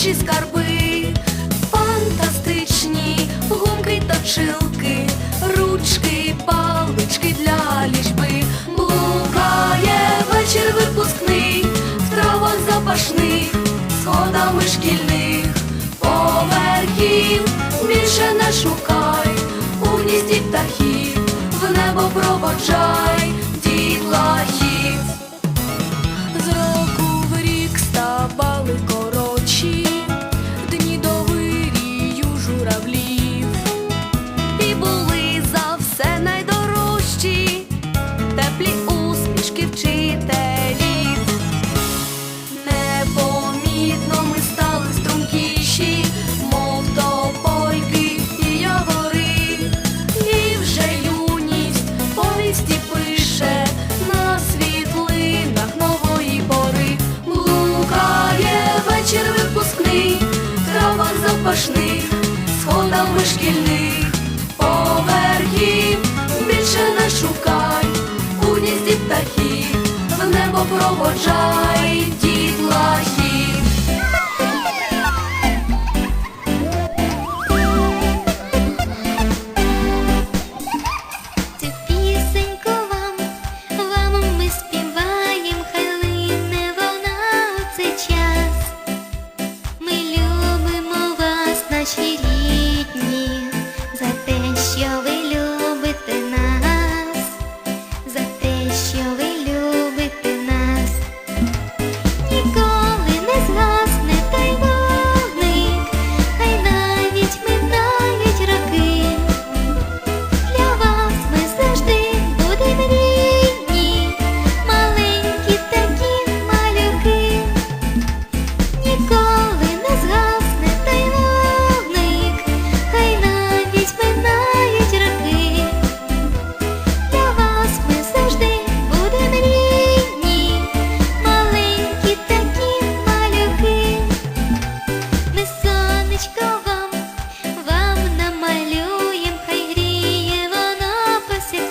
наші скарби, фантастичні гумки точилки, ручки, палички для лічби, блукає вечір випускний, в травах запашних, сходами шкільних, поверхів. Більше не шукай, у гнізді птахів, в небо проводжай. запашних, сходами шкільних поверхів, більше не шукай у гнізді птахів, в небо проводжай.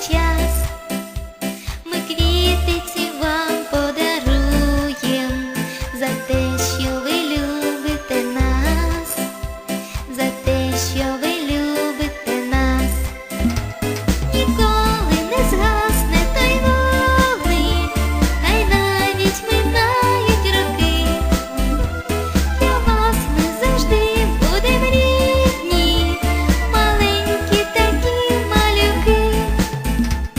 час, ми квіти ці вам подаруєм за те, що ви любите нас, за те, що ви.